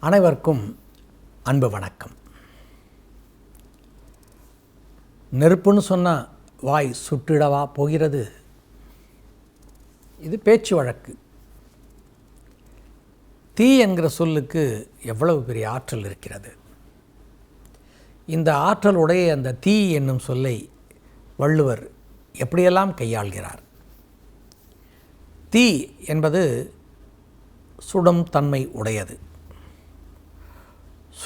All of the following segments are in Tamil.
அனைவருக்கும் அன்பு வணக்கம். நெருப்புன்னு சொன்னால் வாய் சுட்டிடவா போகிறது? இது பேச்சு வழக்கு. தீ என்கிற சொல்லுக்கு எவ்வளவு பெரிய ஆற்றல் இருக்கிறது? இந்த ஆற்றலுடைய அந்த தீ என்னும் சொல்லை வள்ளுவர் எப்படியெல்லாம் கையாள்கிறார்? தீ என்பது சுடும் தன்மை உடையது.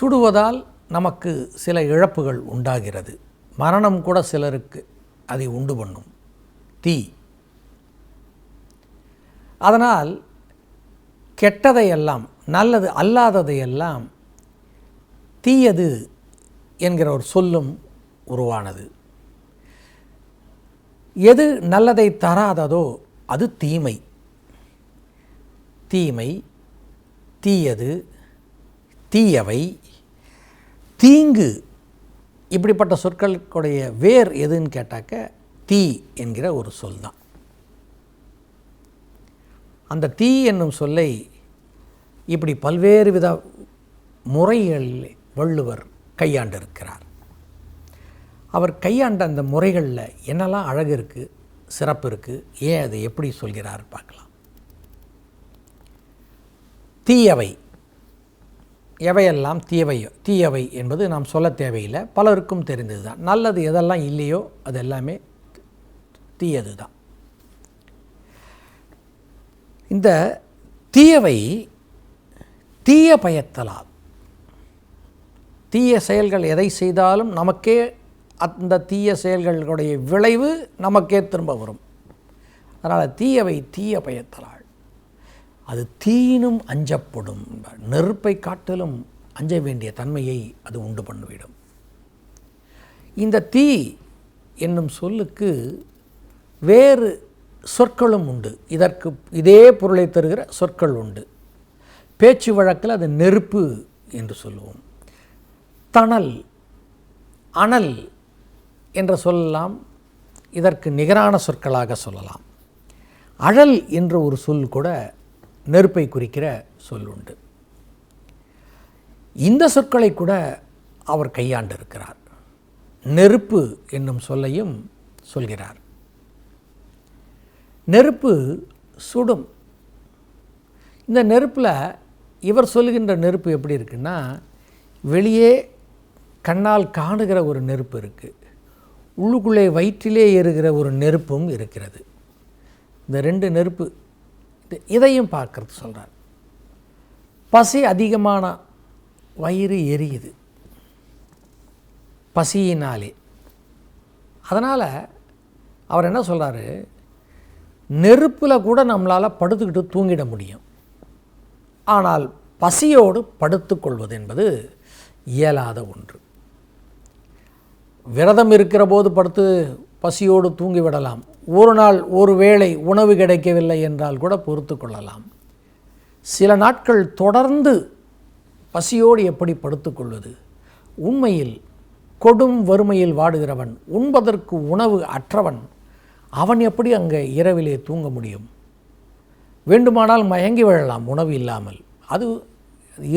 சுடுவதால் நமக்கு சில இழப்புகள் உண்டாகிறது. மரணம் கூட சிலருக்கு அதை உண்டு பண்ணும். தீ. அதனால் கெட்டதையெல்லாம் நல்லது அல்லாததையெல்லாம் தீயது என்கிற ஒரு சொல்லும் உருவானது. எது நல்லதை தராததோ அது தீமை. தீமை தீயது தீயவை தீங்கு இப்படிப்பட்ட சொற்களுடைய வேர் எதுன்னு கேட்டாக்க தீ என்கிற ஒரு சொல் தான். அந்த தீ என்னும் சொல்லை இப்படி பல்வேறு வித முறைகளில் வள்ளுவர் கையாண்டிருக்கிறார். அவர் கையாண்ட அந்த முறைகளில் என்னெல்லாம் அழகு இருக்குது சிறப்பு இருக்குது ஏன் அதை எப்படி சொல்கிறார் பார்க்கலாம். தீயவை எவையெல்லாம் தீவையோ தீயவை என்பது நாம் சொல்ல தேவையில்லை. பலருக்கும் தெரிந்தது தான். நல்லது எதெல்லாம் இல்லையோ அது எல்லாமே தீயது தான். இந்த தீயவை தீய பயத்தலால் தீய செயல்கள் எதை செய்தாலும் நமக்கே அந்த தீய செயல்களுடைய விளைவு நமக்கே திரும்ப வரும். அதனால் தீயவை தீய பயத்தலால். அது தீயினும் அஞ்சப்படும். நெருப்பை காட்டிலும் அஞ்ச வேண்டிய தன்மையை அது உண்டு பண்ணிவிடும். இந்த தீ என்னும் சொல்லுக்கு வேறு சொற்களும் உண்டு. இதற்கு இதே பொருளை தருகிற சொற்கள் உண்டு. பேச்சு வழக்கில் அது நெருப்பு என்று சொல்லுவோம். தணல் அனல் என்ற சொல்லலாம். இதற்கு நிகரான சொற்களாக சொல்லலாம். அழல் என்ற ஒரு சொல் கூட நெருப்பை குறிக்கிற சொல் உண்டு இந்த சொற்களை கூட அவர் கையாண்டிருக்கிறார். நெருப்பு என்னும் சொல்லையும் சொல்கிறார். நெருப்பு சுடும். இந்த நெருப்பில் இவர் சொல்லுகின்ற நெருப்பு எப்படி இருக்குன்னா வெளியே கண்ணால் காணுகிற ஒரு நெருப்பு இருக்குது உள்ளுக்குள்ளே வயிற்றிலே எறுகிற ஒரு நெருப்பும் இருக்கிறது. இந்த ரெண்டு நெருப்பு இதையும் பார்க்கறது சொல்கிறார் பசி அதிகமான வயிறு எரியுது. பசியினாலே. அதனால் அவர் என்ன சொல்கிறாரு நெருப்பில் கூட நம்மளால் படுத்துக்கிட்டு தூங்கிட முடியும். ஆனால் பசியோடு படுத்துக்கொள்வது என்பது இயலாத ஒன்று. விரதம் இருக்கிற போது படுத்து பசியோடு தூங்கிவிடலாம். ஒரு நாள் ஒரு வேளை உணவு கிடைக்கவில்லை என்றால் கூட பொறுத்து கொள்ளலாம். சில நாட்கள் தொடர்ந்து பசியோடு எப்படி படுத்துக்கொள்வது உண்மையில் கொடும் வறுமையில் வாடுகிறவன் உண்பதற்கு உணவு அற்றவன் அவன் எப்படி அங்கே இரவிலே தூங்க முடியும்? வேண்டுமானால் மயங்கி விழலாம் உணவு இல்லாமல். அது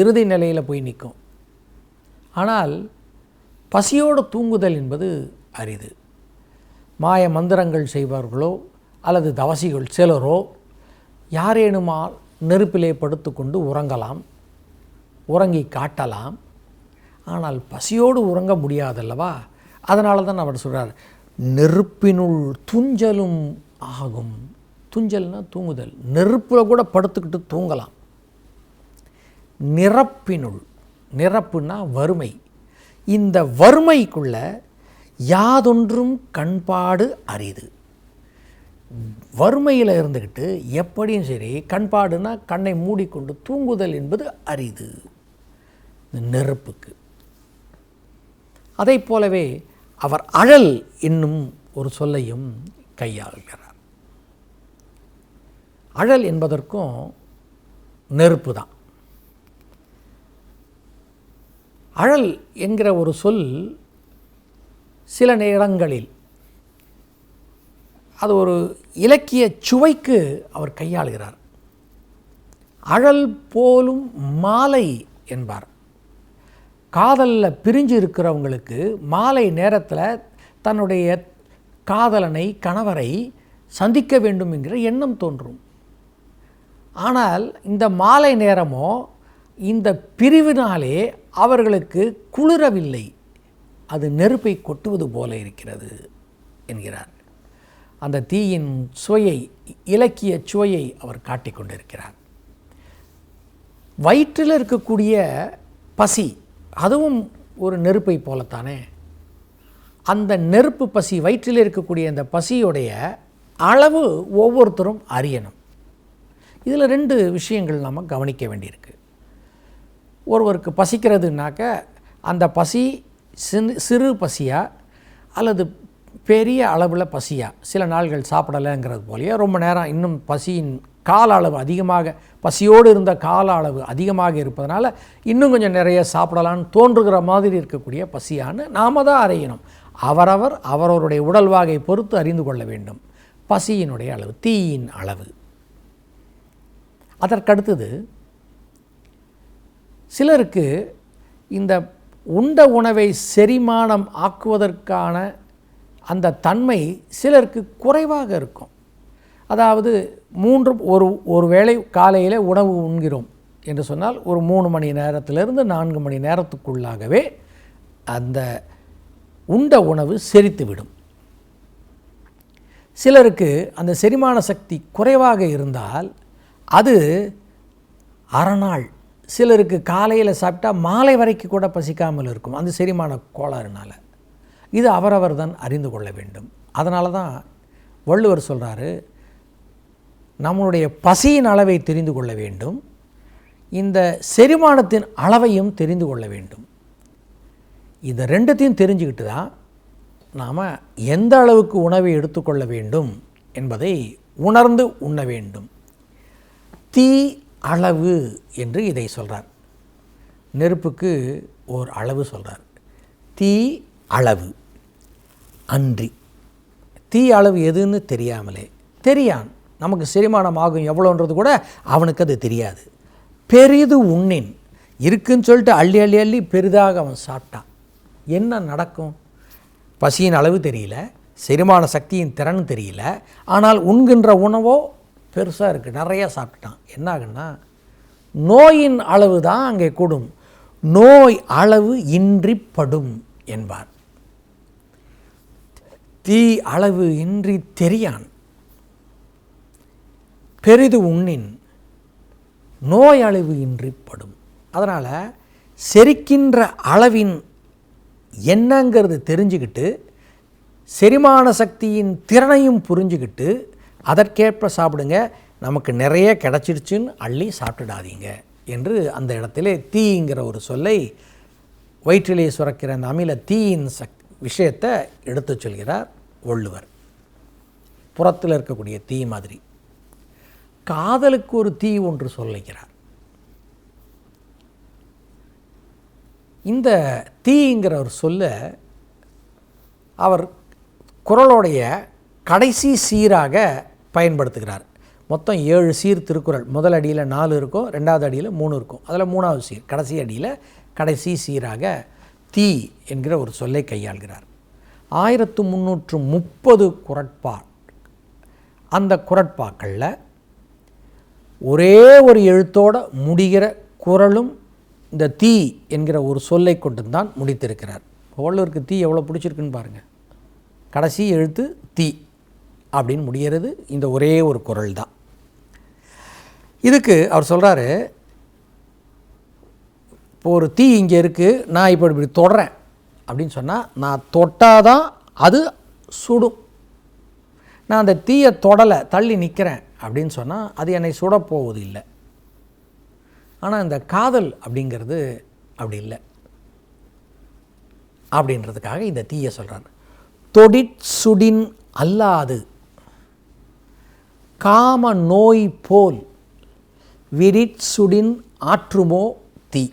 இறுதி நிலையில் போய் நிற்கும். ஆனால் பசியோடு தூங்குதல் என்பது அரிது. மாய மந்திரங்கள் செய்பவர்களோ அல்லது தவசிகள் சிலரோ யாரேனுமால் நெருப்பிலே படுத்துக்கொண்டு உறங்கலாம் உறங்கி காட்டலாம். ஆனால் பசியோடு உறங்க முடியாதல்லவா? அதனால தான் அவர் சொல்கிறார் நெருப்பினுள் துஞ்சலும் ஆகும். துஞ்சல்னால் தூங்குதல். நெருப்பில் கூட படுத்துக்கிட்டு தூங்கலாம். நிரப்பினுள் நிரப்புனா வறுமை. இந்த வறுமைக்குள்ளே யாதொன்றும் கண்பாடு அரிது. வறுமையில் இருந்துக்கிட்டு எப்படியும் சரி கண்பாடுனா கண்ணை மூடிக்கொண்டு தூங்குதல் என்பது அரிது. நெருப்புக்கு. அதை போலவே அவர் அழல் என்னும் ஒரு சொல்லையும் கையாள்கிறார். அழல் என்பதற்கும் நெருப்பு தான். அழல் என்கிற ஒரு சொல் சில நேரங்களில். அது ஒரு இலக்கிய சுவைக்கு அவர் கையாளுகிறார். அழல் போலும் மாலை என்பார். காதலில் பிரிஞ்சு இருக்கிறவங்களுக்கு மாலை நேரத்தில் தன்னுடைய காதலனை கணவரை சந்திக்க வேண்டும் என்கிற எண்ணம் தோன்றும். ஆனால் இந்த மாலை நேரமோ இந்த பிரிவினாலே அவர்களுக்கு குளிரவில்லை. அது நெருப்பை கொட்டுவது போல இருக்கிறது என்கிறார். அந்த தீயின் சுவையை இலக்கிய சுவையை அவர் காட்டிக்கொண்டிருக்கிறார் வயிற்றில் இருக்கக்கூடிய பசி அதுவும் ஒரு நெருப்பை போலத்தானே? அந்த நெருப்பு பசி வயிற்றில் இருக்கக்கூடிய அந்த பசியுடைய அளவு ஒவ்வொருத்தரும் அறியணும். இதில் ரெண்டு விஷயங்கள் நம்ம கவனிக்க வேண்டியிருக்கு. ஒருவருக்கு பசிக்கிறதுனாக்க அந்த பசி சிறு சிறு பசியா அல்லது பெரிய அளவில் பசியா? சில நாள்கள் சாப்பிடலைங்கிறது போலயே ரொம்ப நேரம் இன்னும் பசியின் கால அளவு அதிகமாக பசியோடு இருந்த கால அளவு அதிகமாக இருப்பதனால இன்னும் கொஞ்சம் நிறைய சாப்பிடலான்னு தோன்றுகிற மாதிரி இருக்கக்கூடிய பசியான்னு நாம தான் அறியணும். அவரவர் அவரவருடைய உடல்வாகை பொறுத்து அறிந்து கொள்ள வேண்டும். பசியினுடைய அளவு தீயின் அளவு. அதற்கடுத்தது சிலருக்கு இந்த உண்ட உணவை செரிமானம் ஆக்குவதற்கான அந்த தன்மை சிலருக்கு குறைவாக இருக்கும். அதாவது மூன்று ஒரு ஒரு வேளை காலையில் உணவு உண்கிறோம் என்று சொன்னால் ஒரு மூணு மணி நேரத்திலிருந்து நான்கு மணி நேரத்துக்குள்ளாகவே அந்த உண்ட உணவு செரித்துவிடும். சிலருக்கு அந்த செரிமான சக்தி குறைவாக இருந்தால் அது அறநாள் சிலருக்கு காலையில் சாப்பிட்டா மாலை வரைக்கும் கூட பசிக்காமல் இருக்கும். அந்த செரிமான கோளாறுனால். இது அவரவர் தான் அறிந்து கொள்ள வேண்டும். அதனால தான் வள்ளுவர் சொல்கிறாரு நம்மளுடைய பசியின் அளவை தெரிந்து கொள்ள வேண்டும். இந்த செரிமானத்தின் அளவையும் தெரிந்து கொள்ள வேண்டும். இந்த ரெண்டுத்தையும் தெரிஞ்சுக்கிட்டு தான் நாம் எந்த அளவுக்கு உணவை எடுத்துக்கொள்ள வேண்டும் என்பதை உணர்ந்து உண்ண வேண்டும். தீ அளவு என்று இதை சொல்கிறார் நெருப்புக்கு ஓர் அளவு சொல்கிறார் தீ அளவு அன்றி. தீ அளவு எதுன்னு தெரியாமலே தெரியான். நமக்கு செரிமானம் ஆகும் எவ்வளோன்றது கூட அவனுக்கு அது தெரியாது. பெரிது உண்ணின் இருக்குன்னு சொல்லிட்டு அள்ளி அள்ளி அள்ளி பெரிதாக அவன் சாப்பிட்டான். என்ன நடக்கும்? பசியின் அளவு தெரியல செரிமான சக்தியின் திறன் தெரியல ஆனால் உண்கின்ற உணவோ பெருசாக இருக்குது நிறைய சாப்பிட்டான். என்ன ஆகுன்னா நோயின் அளவு தான் அங்கே கூடும். நோய் அளவு இன்றி படும் என்பார் தீ அளவு இன்றி தெரியான். பெரிது உண்ணின் நோய் அளவு இன்றி படும் அதனால் செரிக்கின்ற அளவின் என்னங்கிறது தெரிஞ்சுக்கிட்டு செரிமான சக்தியின் திறனையும் புரிஞ்சுக்கிட்டு அதற்கேற்ப சாப்பிடுங்க. நமக்கு நிறைய கிடச்சிருச்சுன்னு அள்ளி சாப்பிட்டுடாதீங்க என்று அந்த இடத்திலே தீங்கிற ஒரு சொல்லை வயிற்றிலே சுரக்கிற அந்த அமில தீயின் சக் விஷயத்தை எடுத்துச் சொல்கிறார் வள்ளுவர். புறத்தில் இருக்கக்கூடிய தீ மாதிரி. காதலுக்கு ஒரு தீ ஒன்று சொல்லிக்கிறார் இந்த தீங்கிற ஒரு சொல்ல அவர் குரலோடைய கடைசி சீராக பயன்படுத்துகிறார். மொத்தம் ஏழு சீர் திருக்குறள். முதல் அடியில் நாலு இருக்கும் ரெண்டாவது அடியில் மூணு இருக்கும் அதில் மூணாவது சீர். கடைசி அடியில் கடைசி சீராக தீ என்கிற ஒரு சொல்லை கையாள்கிறார். ஆயிரத்து முந்நூற்று முப்பது குரட்பா அந்த குரட்பாக்களில் ஒரே ஒரு எழுத்தோட முடிகிற குரலும் இந்த தீ என்கிற ஒரு சொல்லை கொண்டு தான் முடித்திருக்கிறார். வள்ளுவருக்கு தீ எவ்வளோ பிடிச்சிருக்குன்னு பாருங்கள் கடைசி எழுத்து தீ. அப்படின்னு முடிகிறது இந்த ஒரே ஒரு குரல் தான் இதுக்கு அவர் சொல்கிறாரு இப்போ ஒரு தீ இங்கே இருக்குது நான் இப்போ இப்படி தொடுறேன். அப்படின்னு சொன்னால் நான் தொட்டால் தான் அது சுடும். நான் அந்த தீயை தொடலை தள்ளி நிற்கிறேன் அப்படின்னு சொன்னால் அது என்னை சுடப்போவது இல்லை. ஆனால் இந்த காதல் அப்படிங்கிறது அப்படி இல்லை. அப்படின்றதுக்காக இந்த தீயை சொல்கிறார் தொடிற் சுடின் அல்லாது. காம நோய் போல் விரிட் சுடின் ஆற்றுமோ தீ.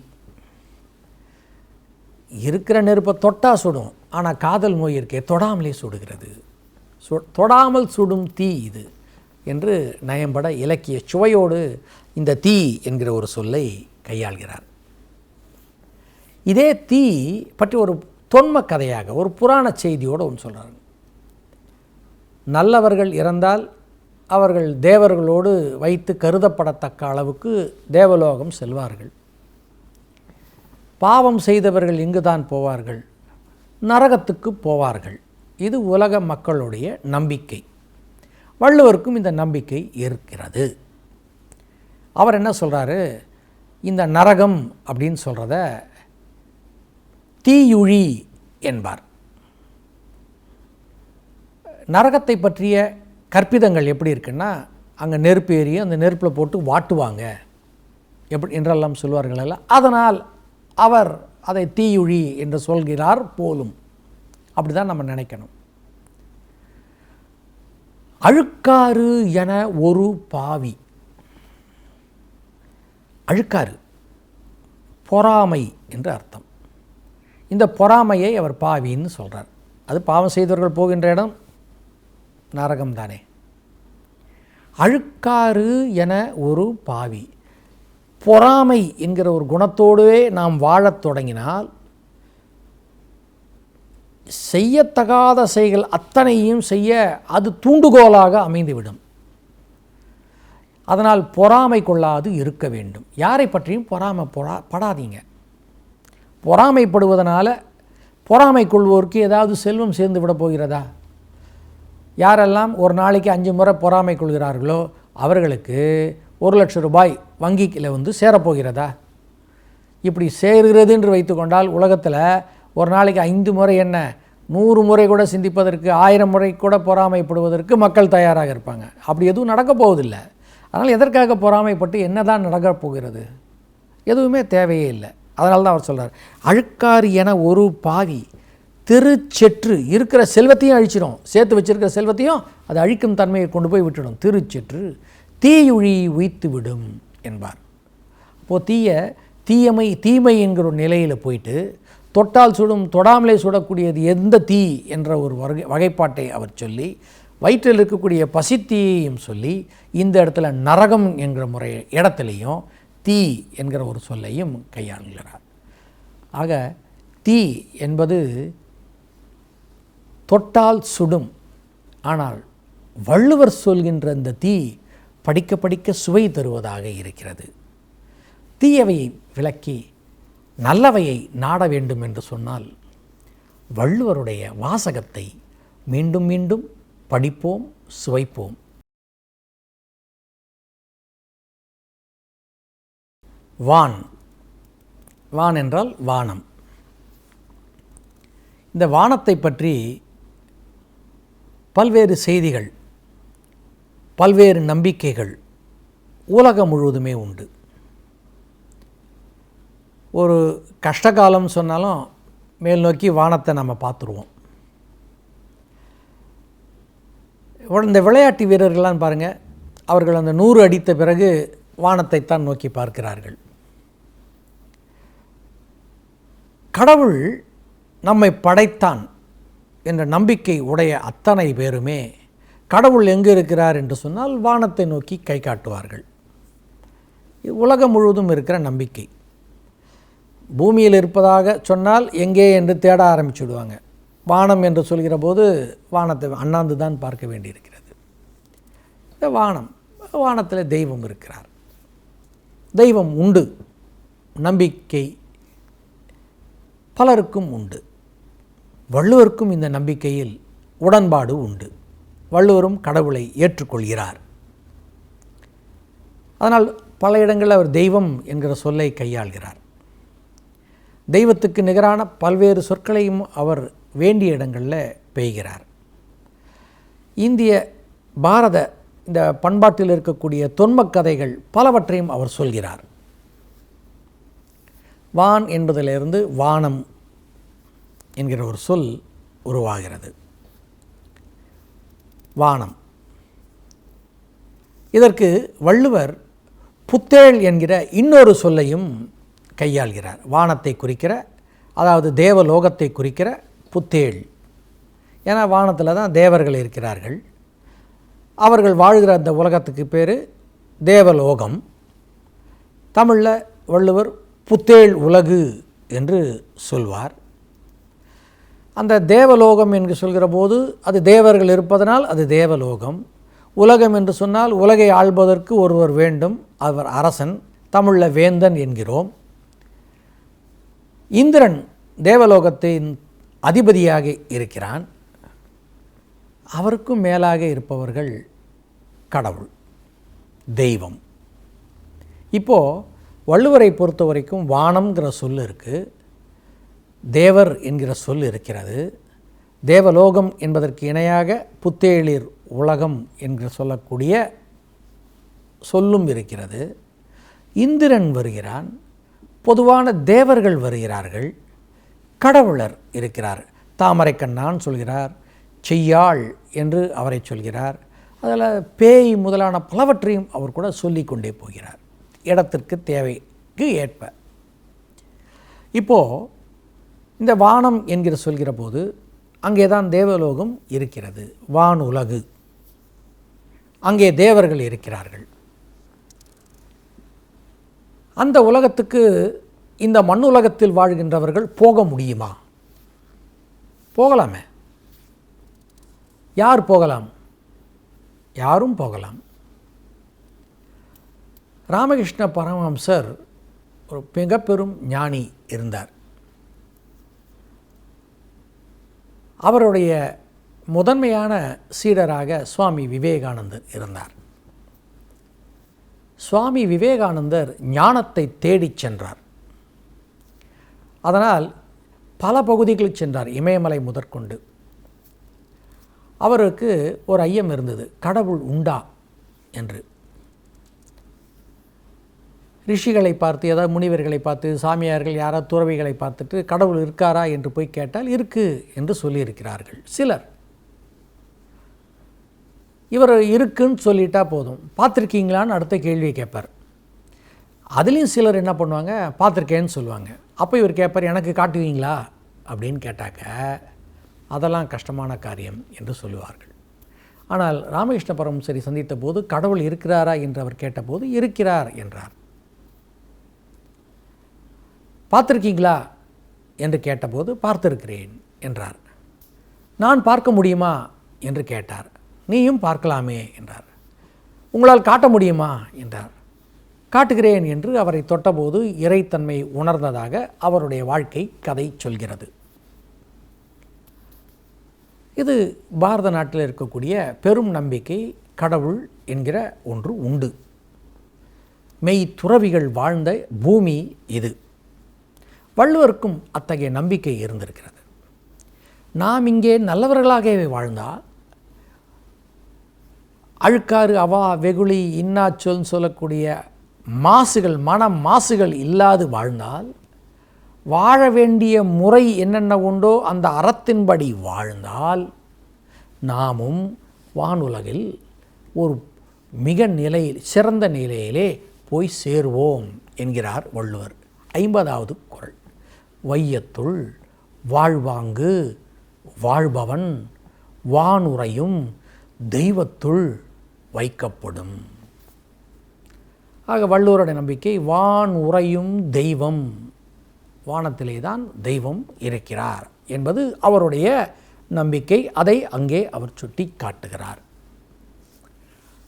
இருக்கிற நெருப்பை தொட்டா சுடும் ஆனால் காதல் நோய் இருக்கே தொடாமலே சுடுகிறது. சு தொடாமல் சுடும் தீ இது என்று நயம்பட இலக்கிய சுவையோடு இந்த தீ என்கிற ஒரு சொல்லை கையாள்கிறார். இதே தீ பற்றி ஒரு தொன்ம கதையாக ஒரு புராண செய்தியோடு ஒன்று சொல்கிறாங்க நல்லவர்கள் இறந்தால் அவர்கள் தேவர்களோடு வைத்து கருதப்படத்தக்க அளவுக்கு தேவலோகம் செல்வார்கள். பாவம் செய்தவர்கள் இங்குதான் போவார்கள். நரகத்துக்கு போவார்கள். இது உலக மக்களுடைய நம்பிக்கை. வள்ளுவருக்கும் இந்த நம்பிக்கை இருக்கிறது. அவர் என்ன சொல்கிறாரு இந்த நரகம் அப்படின்னு சொல்கிறத தீயுழி என்பார். நரகத்தை பற்றிய கற்பிதங்கள் எப்படி இருக்குன்னா அங்கே நெருப்பு ஏறி அந்த நெருப்பில் போட்டு வாட்டுவாங்க. எப்படி என்றெல்லாம் சொல்வார்கள் அல்ல அதனால் அவர் அதை தீயுழி என்று சொல்கிறார் போலும். அப்படி தான் நம்ம நினைக்கணும். அழுக்காறு என ஒரு பாவி. அழுக்காறு. பொறாமை என்று அர்த்தம். இந்த பொறாமையை அவர் பாவின்னு சொல்கிறார் அது பாவம் செய்தவர்கள் போகின்ற இடம் நரகம் தானே அழுக்காறு என ஒரு பாவி. பொறாமை என்கிற ஒரு குணத்தோடுவே நாம் வாழத் தொடங்கினால் செய்யத்தகாத செயல்கள் அத்தனையும் செய்ய அது தூண்டுகோலாக அமைந்துவிடும். அதனால் பொறாமை கொள்ளாது இருக்க வேண்டும். யாரை பற்றியும் பொறாமை பொறா படாதீங்க. பொறாமைப்படுவதனால் பொறாமை கொள்வோருக்கு ஏதாவது செல்வம் சேர்ந்து விட போகிறதா? யாரெல்லாம் ஒரு நாளைக்கு அஞ்சு முறை பொறாமை கொள்கிறார்களோ அவர்களுக்கு ஒரு லட்சம் ரூபாய் வங்கிக்கில் வந்து சேரப்போகிறதா? இப்படி சேருகிறது என்று வைத்துக்கொண்டால் உலகத்தில் ஒரு நாளைக்கு ஐந்து முறை என்ன? நூறு முறை கூட சிந்திப்பதற்கு ஆயிரம் முறை கூட பொறாமைப்படுவதற்கு மக்கள் தயாராக இருப்பாங்க. அப்படி எதுவும் நடக்க போவதில்லை. அதனால் எதற்காக பொறாமைப்பட்டு என்ன தான் நடக்கப் போகிறது? எதுவுமே தேவையே இல்லை. அதனால தான் அவர் சொல்கிறார் அழுக்காறு என ஒரு பாவி திருச்செற்று இருக்கிற செல்வத்தையும் அழிச்சிடும் சேர்த்து வச்சிருக்கிற செல்வத்தையும் அது அழிக்கும் தன்மையை கொண்டு போய் விட்டுடும். திருச்செற்று தீயுழி உய்த்து விடும் என்பார். அப்போது தீய தீயமை தீமை என்கிற ஒரு நிலையில் போயிட்டு தொட்டால் சுடும் தொடாமலே சுடக்கூடியது எந்த தீ என்ற ஒரு வகை வகைப்பாட்டை அவர் சொல்லி வயிற்றில் இருக்கக்கூடிய பசித்தீயையும் சொல்லி இந்த இடத்துல நரகம் என்கிற முறை இடத்துலையும் தீ என்கிற ஒரு சொல்லையும் கையாளுகிறார். ஆக தீ என்பது தொட்டால் சுடும். ஆனால் வள்ளுவர் சொல்கின்ற இந்த தீ படிக்க படிக்க சுவை தருவதாக இருக்கிறது. தீயவையை விளக்கி நல்லவையை நாட வேண்டும் என்று சொன்னால் வள்ளுவருடைய வாசகத்தை மீண்டும் மீண்டும் படிப்போம் சுவைப்போம். வான். வான் என்றால் வானம். இந்த வானத்தை பற்றி பல்வேறு செய்திகள் பல்வேறு நம்பிக்கைகள் உலகம் முழுவதுமே உண்டு. ஒரு கஷ்டகாலம் சொன்னாலும் மேல் நோக்கி வானத்தை நம்ம பார்த்துருவோம். இந்த விளையாட்டு வீரர்கள்லாம் பாருங்கள் அவர்கள் அந்த நூறு அடித்த பிறகு வானத்தைத்தான் நோக்கி பார்க்கிறார்கள். கடவுள் நம்மை படைத்தான். என்ற நம்பிக்கை உடைய அத்தனை பேருமே கடவுள் எங்கே இருக்கிறார் என்று சொன்னால் வானத்தை நோக்கி கை காட்டுவார்கள். இது உலகம் முழுவதும் இருக்கிற நம்பிக்கை. பூமியில் இருப்பதாக சொன்னால் எங்கே என்று தேட ஆரம்பிச்சுடுவாங்க. வானம் என்று சொல்கிற போது வானத்தை அண்ணாந்து தான் பார்க்க வேண்டியிருக்கிறது. இந்த வானம் வானத்தில் தெய்வம் இருக்கிறார். தெய்வம் உண்டு. நம்பிக்கை பலருக்கும் உண்டு. வள்ளுவருக்கும் இந்த நம்பிக்கையில் உடன்பாடு உண்டு. வள்ளுவரும் கடவுளை ஏற்றுக்கொள்கிறார். அதனால் பல இடங்களில் அவர் தெய்வம் என்கிற சொல்லை கையாள்கிறார். தெய்வத்துக்கு நிகரான பல்வேறு சொற்களையும் அவர் வேண்டிய இடங்களில் பெய்கிறார். இந்திய பாரத இந்த பண்பாட்டில் இருக்கக்கூடிய தொன்மக் கதைகள் பலவற்றையும் அவர் சொல்கிறார். வான் என்பதிலிருந்து வானம் என்கிற ஒரு சொல் உருவாகிறது. வானம். இதற்கு வள்ளுவர் புத்தேள் என்கிற இன்னொரு சொல்லையும் கையாள்கிறார். வானத்தை குறிக்கிற அதாவது தேவலோகத்தை குறிக்கிற புத்தேள். ஏன்னா வானத்தில் தான் தேவர்கள் இருக்கிறார்கள். அவர்கள் வாழ்கிற அந்த உலகத்துக்கு பேர் தேவலோகம். தமிழில் வள்ளுவர் புத்தேள் உலகு என்று சொல்வார். அந்த தேவலோகம் என்று சொல்கிற போது அது தேவர்கள் இருப்பதனால் அது தேவலோகம். உலகம் என்று சொன்னால் உலகை ஆள்வதற்கு ஒருவர் வேண்டும். அவர் அரசன் தமிழில் வேந்தன் என்கிறோம். இந்திரன் தேவலோகத்தின் அதிபதியாக இருக்கிறான். அவருக்கும் மேலாக இருப்பவர்கள் கடவுள் தெய்வம். இப்போது வள்ளுவரை பொறுத்த வரைக்கும் வானம்ங்கிற சொல் இருக்குது தேவர் என்கிற சொல் இருக்கிறது. தேவலோகம் என்பதற்கு இணையாக புத்தேளிர் உலகம் என்று சொல்லக்கூடிய சொல்லும் இருக்கிறது. இந்திரன் வருகிறான். பொதுவான தேவர்கள் வருகிறார்கள். கடவுளர் இருக்கிறார். தாமரை கண்ணான் சொல்கிறார். செய்யாள் என்று அவரை சொல்கிறார். அதில் பேய் முதலான பலவற்றையும் அவர் கூட சொல்லி கொண்டே போகிறார். இடத்திற்கு தேவைக்கு ஏற்ப. இப்போது இந்த வானம் என்கிற சொல்கிற போது அங்கே தான் தேவலோகம் இருக்கிறது வான் உலகு அங்கே தேவர்கள் இருக்கிறார்கள். அந்த உலகத்துக்கு இந்த மண் உலகத்தில் வாழ்கின்றவர்கள் போக முடியுமா? போகலாமே. யார் போகலாம்? யாரும் போகலாம். ராமகிருஷ்ண பரமஹம்சர் ஒரு மிக பெரும் ஞானி இருந்தார். அவருடைய முதன்மையான சீடராக சுவாமி விவேகானந்தர் இருந்தார். சுவாமி விவேகானந்தர் ஞானத்தை தேடிச் சென்றார். அதனால் பல பகுதிகளுக்கு சென்றார் இமயமலை முதற்கொண்டு. அவருக்கு ஒரு ஐயம் இருந்தது கடவுள் உண்டா? என்று. ரிஷிகளை பார்த்து ஏதாவது முனிவர்களை பார்த்து சாமியார்கள் யாராவது துறவிகளை பார்த்துட்டு கடவுள் இருக்காரா என்று போய் கேட்டால் இருக்கு என்று சொல்லியிருக்கிறார்கள் சிலர். இவர் இருக்குன்னு சொல்லிட்டா போதும். பார்த்துருக்கீங்களான்னு அடுத்த கேள்வியை கேட்பார். அதுலேயும் சிலர் என்ன பண்ணுவாங்க? பார்த்துருக்கேன்னு சொல்லுவாங்க. அப்போ இவர் கேட்பார் எனக்கு காட்டுவீங்களா? அப்படின்னு கேட்டாக்க அதெல்லாம் கஷ்டமான காரியம் என்று சொல்லுவார்கள். ஆனால் ராமகிருஷ்ண பரமசரி சந்தித்த போது கடவுள் இருக்கிறாரா? என்று அவர் கேட்டபோது இருக்கிறார் என்றார். பார்த்துருக்கீங்களா? என்று கேட்டபோது பார்த்திருக்கிறேன் என்றார். நான் பார்க்க முடியுமா? என்று கேட்டார். நீயும் பார்க்கலாமே என்றார். உங்களால் காட்ட முடியுமா? என்றார். காட்டுகிறேன் என்று அவரை தொட்டபோது இறைத்தன்மை உணர்ந்ததாக அவருடைய வாழ்க்கை கதை சொல்கிறது. இது பாரத நாட்டில் இருக்கக்கூடிய பெரும் நம்பிக்கை கடவுள் என்கிற ஒன்று உண்டு. மெய் துறவிகள் வாழ்ந்த பூமி இது. வள்ளுவருக்கும் அத்தகைய நம்பிக்கை இருந்திருக்கிறது. நாம் இங்கே நல்லவர்களாகவே வாழ்ந்தால் அழுக்காறு அவா வெகுளி இன்னாச்சொல்னு சொல்லக்கூடிய மாசுகள் மன மாசுகள் இல்லாது வாழ்ந்தால் வாழ வேண்டிய முறை என்னென்ன உண்டோ அந்த அறத்தின்படி வாழ்ந்தால் நாமும் வானுலகில் ஒரு மிக நிலையில் சிறந்த நிலையிலே போய் சேருவோம் என்கிறார் வள்ளுவர். ஐம்பதாவது குரல். வையத்துள் வாழ்வாங்கு வாழ்பவன் வானுரையும் தெய்வத்துள் வைக்கப்படும். ஆக வள்ளுவருடைய நம்பிக்கை வான் உறையும் தெய்வம். வானத்திலே தான் தெய்வம் இருக்கிறார் என்பது அவருடைய நம்பிக்கை. அதை அங்கே அவர் சுட்டி காட்டுகிறார்.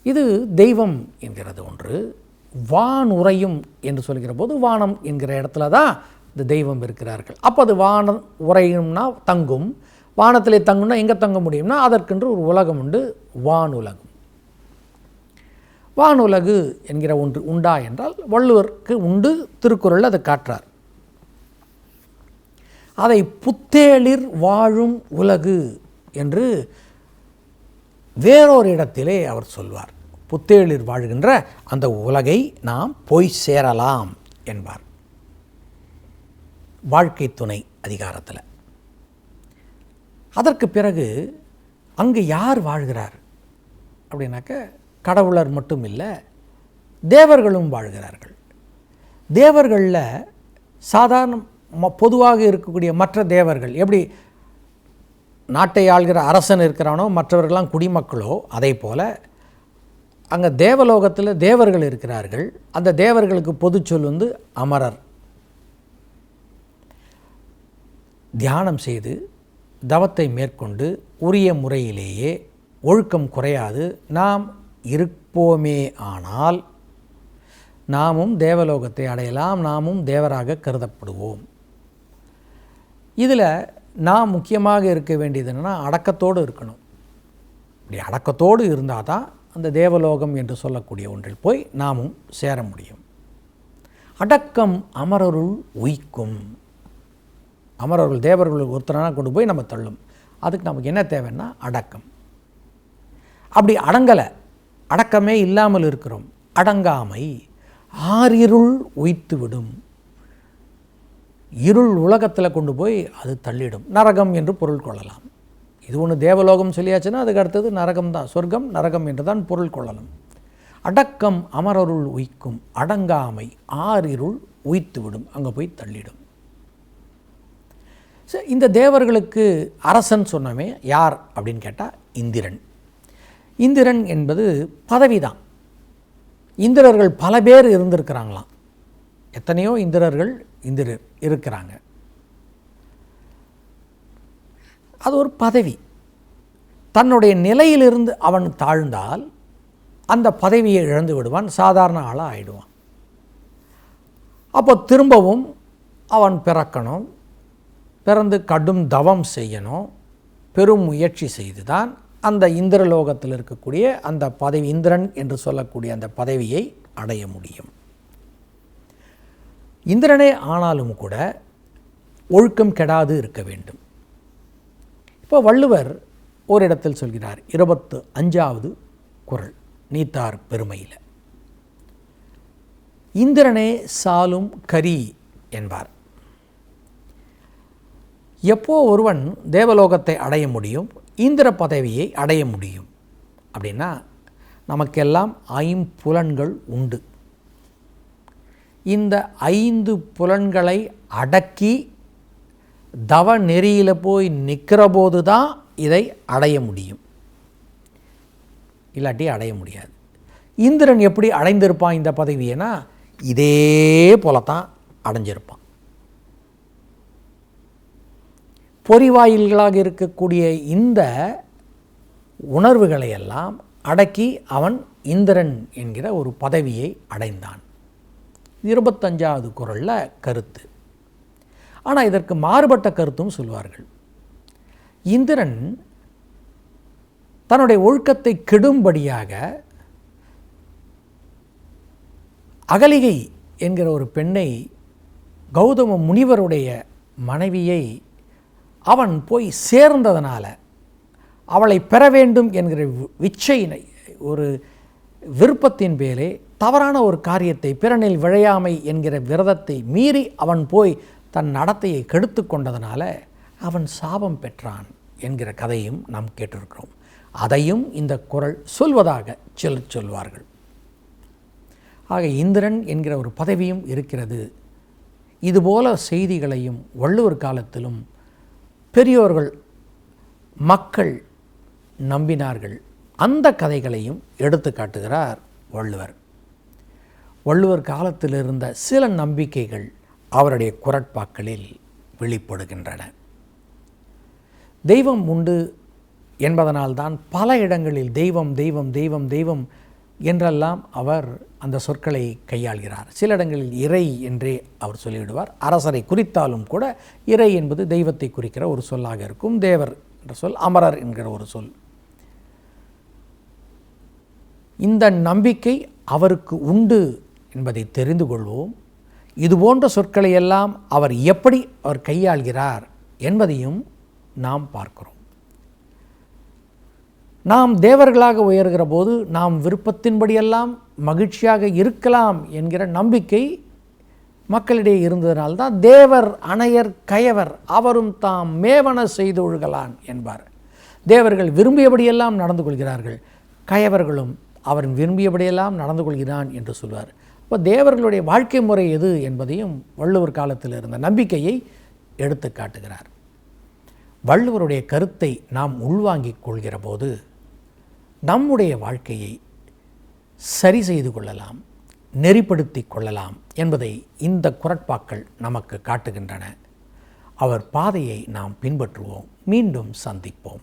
இது தெய்வம் என்கிறது ஒன்று. வானுரையும் என்று சொல்கிற போது வானம் என்கிற இடத்துல தான் இந்த தெய்வம் இருக்கிறார்கள். அப்போ அது வானம் உறையும்னா தங்கும். வானத்திலே தங்கும்னா எங்கே தங்க முடியும்னா அதற்கென்று ஒரு உலகம் உண்டு வானுலகம். வானுலகு என்கிற ஒன்று உண்டா என்றால் வள்ளுவருக்கு உண்டு திருக்குறள் அதை காட்டுறார். அதை புத்தேளிர் வாழும் உலகு என்று வேறொரு இடத்திலே அவர் சொல்வார். புத்தேளிர் வாழ்கின்ற அந்த உலகை நாம் போய் சேரலாம் என்பார். வாழ்க்கை துணை அதிகாரத்தில். அதற்கு பிறகு அங்கு யார் வாழ்கிறார்? அப்படின்னாக்க கடவுளர் மட்டும் இல்லை தேவர்களும் வாழ்கிறார்கள். தேவர்களில் சாதாரண ம- பொதுவாக இருக்கக்கூடிய மற்ற தேவர்கள் எப்படி நாட்டை ஆள்கிற அரசன் இருக்கிறானோ மற்றவர்கள்லாம் குடிமக்களோ அதே போல் அங்கே தேவலோகத்தில் தேவர்கள் இருக்கிறார்கள். அந்த தேவர்களுக்கு பொதுச்சொல் வந்து அமரர். தியானம் செய்து தவத்தை மேற்கொண்டு உரிய முறையிலேயே ஒழுக்கம் குறையாது. நாம் இருப்போமே ஆனால் நாமும் தேவலோகத்தை அடையலாம். நாமும் தேவராக கருதப்படுவோம். இதில் நாம் முக்கியமாக இருக்க வேண்டியது என்னென்னா அடக்கத்தோடு இருக்கணும். இப்படி அடக்கத்தோடு இருந்தால் தான் அந்த தேவலோகம் என்று சொல்லக்கூடிய ஒன்றில் போய் நாமும் சேர முடியும். அடக்கம் அமரருள் உய்க்கும். அமரர்கள் தேவர்கள் ஒருத்தரான கொண்டு போய் நம்ம தள்ளும். அதுக்கு நமக்கு என்ன தேவைன்னா அடக்கம். அப்படி அடங்கலை அடக்கமே இல்லாமல் இருக்கிறோம். அடங்காமை ஆறிருள் உய்த்துவிடும் இருள் உலகத்தில் கொண்டு போய் அது தள்ளிடும். நரகம் என்று பொருள் கொள்ளலாம். இது ஒன்று தேவலோகம் சொல்லியாச்சுன்னா அதுக்கு அடுத்தது நரகம் தான். சொர்க்கம் நரகம் என்று தான் பொருள் கொள்ளலாம் அடக்கம் அமரருள் உய்க்கும். அடங்காமை ஆறிருள் உய்த்துவிடும் அங்கே போய் தள்ளிடும். ஸோ இந்த தேவர்களுக்கு அரசன் சொன்னமே யார் அப்படின்னு கேட்டால் இந்திரன். இந்திரன் என்பது பதவி தான் இந்திரர்கள் பல பேர் இருந்திருக்கிறாங்களாம். எத்தனையோ இந்திரர்கள் இந்திரர் இருக்கிறாங்க. அது ஒரு பதவி. தன்னுடைய நிலையிலிருந்து அவன் தாழ்ந்தால் அந்த பதவியை இழந்து விடுவான் சாதாரண ஆளாக ஆயிடுவான். அப்போ திரும்பவும் அவன் பிறக்கணும் பிறந்து கடும் தவம் செய்யணும் பெரும் முயற்சி செய்து தான் அந்த இந்திரலோகத்தில் இருக்கக்கூடிய அந்த பதவி இந்திரன் என்று சொல்லக்கூடிய அந்த பதவியை அடைய முடியும். இந்திரனே ஆனாலும் கூட ஒழுக்கம் கெடாது இருக்க வேண்டும். இப்போ வள்ளுவர் ஓரிடத்தில் சொல்கிறார் இருபத்து அஞ்சாவது குரல் நீத்தார் பெருமையில். இந்திரனே சாலும் கரி என்பார். எப்போ ஒருவன் தேவலோகத்தை அடைய முடியும் இந்திர பதவியை அடைய முடியும்? அப்படின்னா நமக்கெல்லாம் ஐம்புலன்கள் உண்டு. இந்த ஐந்து புலன்களை அடக்கி தவ நெறியில் போய் நிற்கிற போது தான் இதை அடைய முடியும். இல்லாட்டி அடைய முடியாது. இந்திரன் எப்படி அடைந்திருப்பான் இந்த பதவியனா இதே போல தான் அடைஞ்சிருப்பான். பொறிவாயில்களாக இருக்கக்கூடிய இந்த உணர்வுகளை எல்லாம் அடக்கி அவன் இந்திரன் என்கிற ஒரு பதவியை அடைந்தான். இருபத்தஞ்சாவது குரலில் கருத்து. ஆனால் இதற்கு மாறுபட்ட கருத்தும் சொல்வார்கள். இந்திரன் தன்னுடைய ஒழுக்கத்தை கெடும்படியாக அகலிகை என்கிற ஒரு பெண்ணை கௌதம முனிவருடைய மனைவியை அவன் போய் சேர்ந்ததனால் அவளை பெற வேண்டும் என்கிற விச்சையினை ஒரு விருப்பத்தின் பேரே தவறான ஒரு காரியத்தை பிறனில் விழையாமை என்கிற விரதத்தை மீறி அவன் போய் தன் நடத்தையை கெடுத்து கொண்டதனால அவன் சாபம் பெற்றான் என்கிற கதையும் நாம் கேட்டிருக்கிறோம். அதையும் இந்த குரல் சொல்வதாக சிலர் சொல்வார்கள். ஆக இந்திரன் என்கிற ஒரு பதவியும் இருக்கிறது. இதுபோல செய்திகளையும் வள்ளுவர் காலத்திலும் பெரியோர்கள் மக்கள் நம்பினார்கள். அந்த கதைகளையும் எடுத்து காட்டுகிறார் வள்ளுவர். வள்ளுவர் காலத்தில் இருந்த சில நம்பிக்கைகள் அவருடைய குரட்பாக்களில் வெளிப்படுகின்றன. தெய்வம் உண்டு என்பதனால்தான் பல இடங்களில் தெய்வம் தெய்வம் தெய்வம் தெய்வம் என்றெல்லாம் அவர் அந்த சொற்களை கையாள்கிறார். சில இடங்களில் இறை என்றே அவர் சொல்லிவிடுவார். அரசரை குறித்தாலும் கூட இறை என்பது தெய்வத்தை குறிக்கிற ஒரு சொல்லாக இருக்கும். தேவர் என்ற சொல் அமரர் என்கிற ஒரு சொல். இந்த நம்பிக்கை அவருக்கு உண்டு என்பதை தெரிந்து கொள்வோம். இது போன்ற சொற்களை எல்லாம் அவர் எப்படி அவர் கையாள்கிறார் என்பதையும் நாம் பார்க்கிறோம். நாம் தேவர்களாக உயர்கிற போது நாம் விருப்பத்தின்படியெல்லாம் மகிழ்ச்சியாக இருக்கலாம் என்கிற நம்பிக்கை மக்களிடையே இருந்ததினால்தான் தேவர் அணையர் கயவர் அவரும் தாம் மேவன செய்து ஒழுகலான் என்பார். தேவர்கள் விரும்பியபடியெல்லாம் நடந்து கொள்கிறார்கள். கயவர்களும் அவன் விரும்பியபடியெல்லாம் நடந்து கொள்கிறான் என்று சொல்வார். இப்போ தேவர்களுடைய வாழ்க்கை முறை எது என்பதையும் வள்ளுவர் காலத்தில் இருந்த நம்பிக்கையை எடுத்து காட்டுகிறார். வள்ளுவருடைய கருத்தை நாம் உள்வாங்கிக் கொள்கிற போது நம்முடைய வாழ்க்கையை சரி செய்து கொள்ளலாம் நெறிப்படுத்தி கொள்ளலாம் என்பதை இந்த குரட்பாக்கள் நமக்கு காட்டுகின்றன. அவர் பாதையை நாம் பின்பற்றுவோம். மீண்டும் சந்திப்போம்.